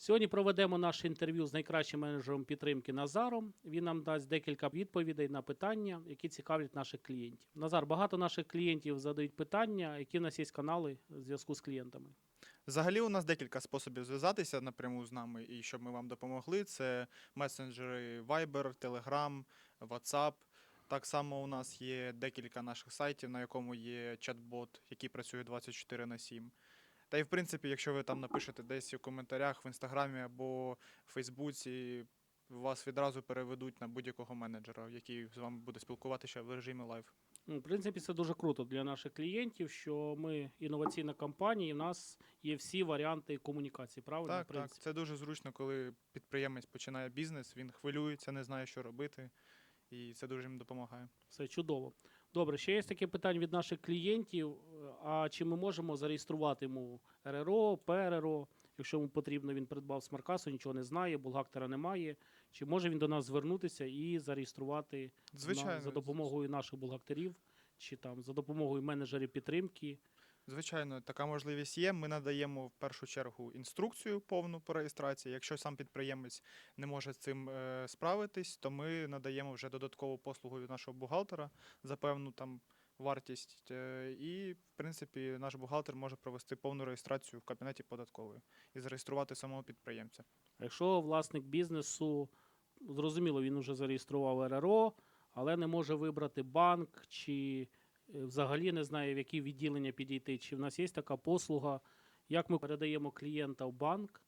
Сьогодні проведемо наше інтерв'ю з найкращим менеджером підтримки Назаром. Він нам дасть декілька відповідей на питання, які цікавлять наших клієнтів. Назар, багато наших клієнтів задають питання, які в нас є канали в зв'язку з клієнтами. Взагалі, у нас декілька способів зв'язатися напряму з нами і щоб ми вам допомогли. Це месенджери Viber, Telegram, WhatsApp. Так само у нас є декілька наших сайтів, на якому є чат-бот, який працює 24 на 7. Та й в принципі, якщо ви там напишете десь у коментарях в інстаграмі або в Фейсбуці, вас відразу переведуть на будь-якого менеджера, який з вами буде спілкуватися в режимі лайв. Ну, в принципі, це дуже круто для наших клієнтів, що ми інноваційна компанія, і в нас є всі варіанти комунікації. Правильно? Так, в так. Це дуже зручно, коли підприємець починає бізнес, він хвилюється, не знає, що робити, і це дуже їм допомагає. Все чудово. Добре, ще є таке питання від наших клієнтів. А чи ми можемо зареєструвати йому РРО, ПРРО, якщо йому потрібно, він придбав смаркасу, нічого не знає, бухгалтера немає. Чи може він до нас звернутися і зареєструвати на- за допомогою наших бухгалтерів, чи там за допомогою менеджерів підтримки? Звичайно, така можливість є. Ми надаємо в першу чергу інструкцію повну по реєстрації. Якщо сам підприємець не може з цим е, справитись, то ми надаємо вже додаткову послугу від нашого бухгалтера за певну там вартість. е, і, в принципі, наш бухгалтер може провести повну реєстрацію в кабінеті податкової і зареєструвати самого підприємця. Якщо власник бізнесу, зрозуміло, він вже зареєстрував РРО, але не може вибрати банк, чи взагалі не знає, в які відділення підійти. Чи в нас є така послуга, як ми передаємо клієнта в банк,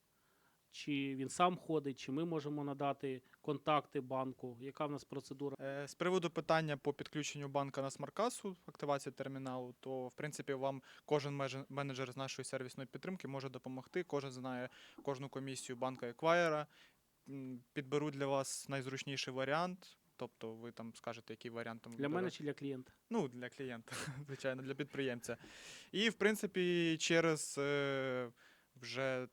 чи він сам ходить, чи ми можемо надати контакти банку, яка в нас процедура? Е, З приводу питання по підключенню банка на смаркасу, активації терміналу, то в принципі вам кожен менеджер з нашої сервісної підтримки може допомогти. Кожен знає кожну комісію банка еквайера. М, Підберуть для вас найзручніший варіант. Тобто ви там скажете, який варіант там Для мене чи для клієнта? Ну, для клієнта, звичайно, для підприємця. І, в принципі, через е, вже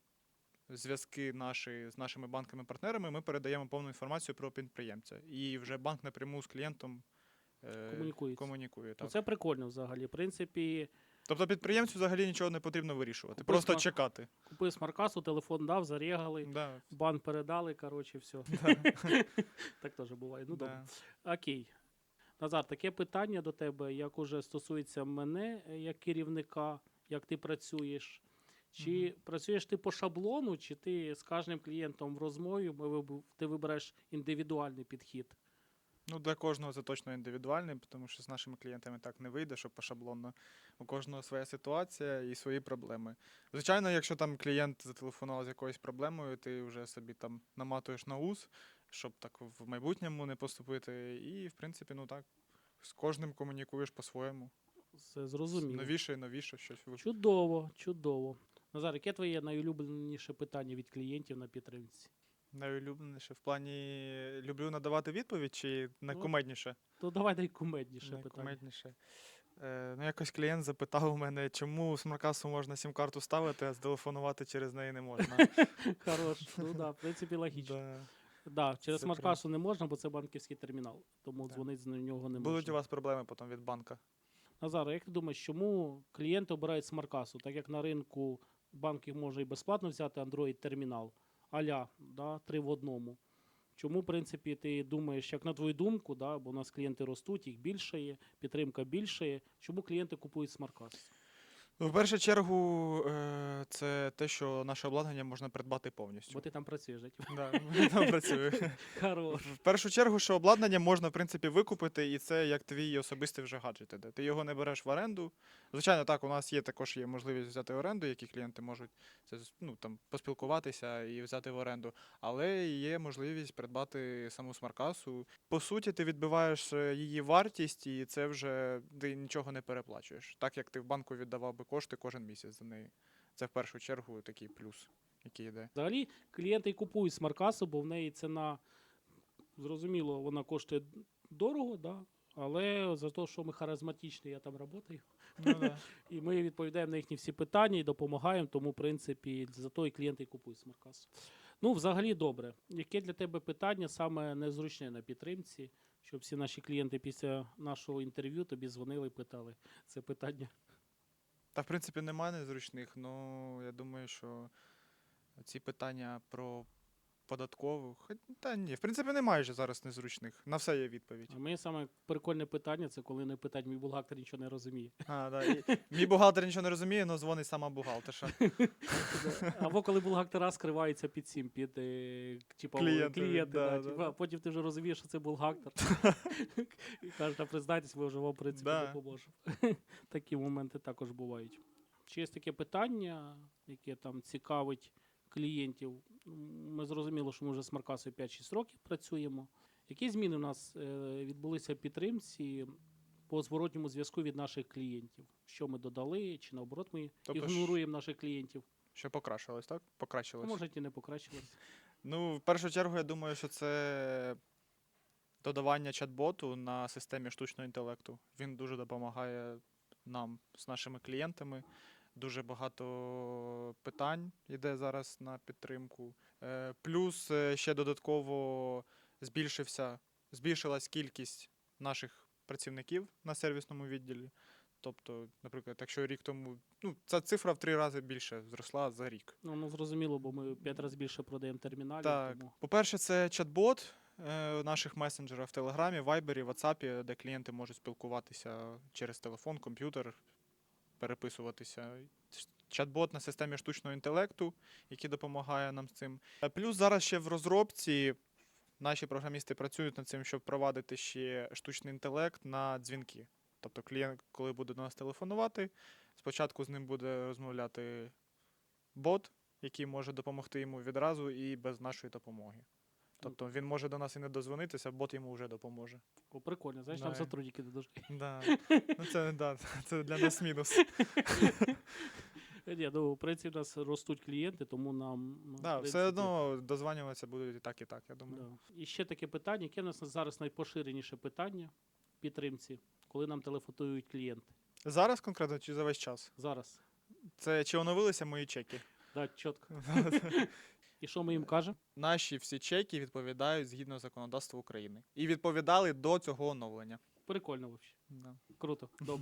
зв'язки наші з нашими банками-партнерами ми передаємо повну інформацію про підприємця. І вже банк напряму з клієнтом е, Комунікується. комунікує. Ну, Це прикольно взагалі. В принципі, Тобто підприємцю взагалі нічого не потрібно вирішувати, Купив просто смак- чекати. купив смаркасу, телефон дав, зарегали, Да, в банк передали, коротше, все. так теж буває. Ну, добре. да. Окей. Назар, таке питання до тебе, як уже стосується мене е, як керівника, як ти працюєш. Чи працюєш ти по шаблону, чи ти з кожним клієнтом в розмові ми виб- ти вибереш індивідуальний підхід? Ну, для кожного це точно індивідуальний, тому що з нашими клієнтами так не вийде, що пошаблонно. У кожного своя ситуація і свої проблеми. Звичайно, якщо там клієнт зателефонував з якоюсь проблемою, ти вже собі там наматуєш на ус, щоб так в майбутньому не поступити. І, в принципі, ну так, з кожним комунікуєш по-своєму. Це зрозуміло. Новіше і новіше щось Чудово, чудово. Назар, яке твоє найулюбленіше питання від клієнтів на підтримці? Найулюбленіше. В плані люблю надавати відповідь чи найкумедніше? То давай найкумедніше питання. Найкумедніше. Е, ну, якось клієнт запитав у мене, чому в смаркасу можна сім-карту ставити, а зателефонувати через неї не можна. Хорош. Ну да, в принципі, логічно. Да. Через смаркасу не можна, бо це банківський термінал. Тому Так. дзвонити з нього не Будуть у вас проблеми потім від банка. Назар, як ти думаєш, чому клієнти обирають смаркасу? Так як на ринку банки може і безплатно взяти Android термінал, аля, да, три в одному. Чому, в принципі, ти думаєш, як на твою думку, да, бо у нас клієнти ростуть, їх більше є, підтримка більше є. Чому клієнти купують смаркас? Ну, в першу чергу, е, це те, що наше обладнання можна придбати повністю. Бо ти там працюєш. да? Я там працюю. Хорош. В першу чергу, що обладнання можна, в принципі, викупити, і це як твій особистий вже гаджет. Ти його не береш в оренду. Звичайно, так, у нас є також є можливість взяти оренду, які клієнти можуть це, ну, там, поспілкуватися і взяти в оренду. Але є можливість придбати саму смаркасу. По суті, ти відбиваєш е, її вартість, і це вже ти нічого не переплачуєш. Так як ти в банку віддавав би кошти кожен місяць за неї. Це в першу чергу такий плюс, який йде. Взагалі, клієнти купують смаркасу, бо в неї ціна, зрозуміло, вона коштує дорого, да? Але за те, що ми харизматичні, я там працюю. Ну, да. І ми відповідаємо на їхні всі питання і допомагаємо, тому, в принципі, за то і клієнти купують смаркасу. Ну, взагалі, добре. Яке для тебе питання саме незручне на підтримці, щоб всі наші клієнти після нашого інтерв'ю тобі дзвонили і питали це питання? Та, в принципі, немає незручних, ну я думаю, що Ці питання про податкову. Та ні, в принципі, немає вже зараз незручних. На все є відповідь. А моє саме прикольне питання це коли не питать, мій бухгалтер нічого не розуміє. А, да. і Мій бухгалтер нічого не розуміє, але дзвонить сама бухгалтерша. Або коли бухгалтера скриваються під цим, під е, типу, Клієнти, клієнти да, да, да, типу, а да. потім ти вже розумієш, що це бухгалтер. І кажеш, та признайтесь, ми вже вам в принципі Да. допоможемо. Такі моменти також бувають. Чи є таке питання, яке там цікавить клієнтів? Ми зрозуміли, що ми вже з Маркасою 5-6 років працюємо. Які зміни в нас е, відбулися в підтримці по зворотньому зв'язку від наших клієнтів? Що ми додали, чи наоборот ми Тобто ігноруємо наших клієнтів? Що покращилось, так? Покращилось. може, і не покращилось. Ну, в першу чергу, я думаю, що це додавання чат-боту на системі штучного інтелекту. Він дуже допомагає нам з нашими клієнтами. Дуже багато питань йде зараз на підтримку. Е, Плюс е, ще додатково збільшився, збільшилась кількість наших працівників на сервісному відділі. Тобто, наприклад, якщо рік тому, ну, ця цифра в три рази більше зросла за рік. Ну, ну зрозуміло, бо ми п'ять разів більше продаємо терміналів. Так, Тому... по-перше, це чат-бот е, в наших месенджерах в Телеграмі, Вайбері, Ватсапі, де клієнти можуть спілкуватися через телефон, комп'ютер, переписуватися. Чат-бот на системі штучного інтелекту, який допомагає нам з цим. Е, Плюс зараз ще в розробці наші програмісти працюють над цим, щоб впровадити ще штучний інтелект на дзвінки. Тобто клієнт, коли буде до нас телефонувати, спочатку з ним буде розмовляти бот, який може допомогти йому відразу і без нашої допомоги. Тобто він може до нас і не дозвонитися, бот йому вже допоможе. О, прикольно, знаєш, там Да. сотрудники не. Да. Ну, це, да, це для нас мінус. Ні, ну, в принципі, у нас ростуть клієнти, тому нам. ну, в Да, принципі, все одно дозванюватися будуть і так, і так, я думаю. Да. І ще таке питання, яке у нас зараз найпоширеніше питання в підтримці, коли нам телефонують клієнти. Зараз конкретно чи за весь час? Зараз. Це чи оновилися мої чеки? Да, чітко. І що ми їм кажемо? Наші всі чеки відповідають згідно законодавства України. І відповідали до цього оновлення. Прикольно взагалі. Да. Круто, добре.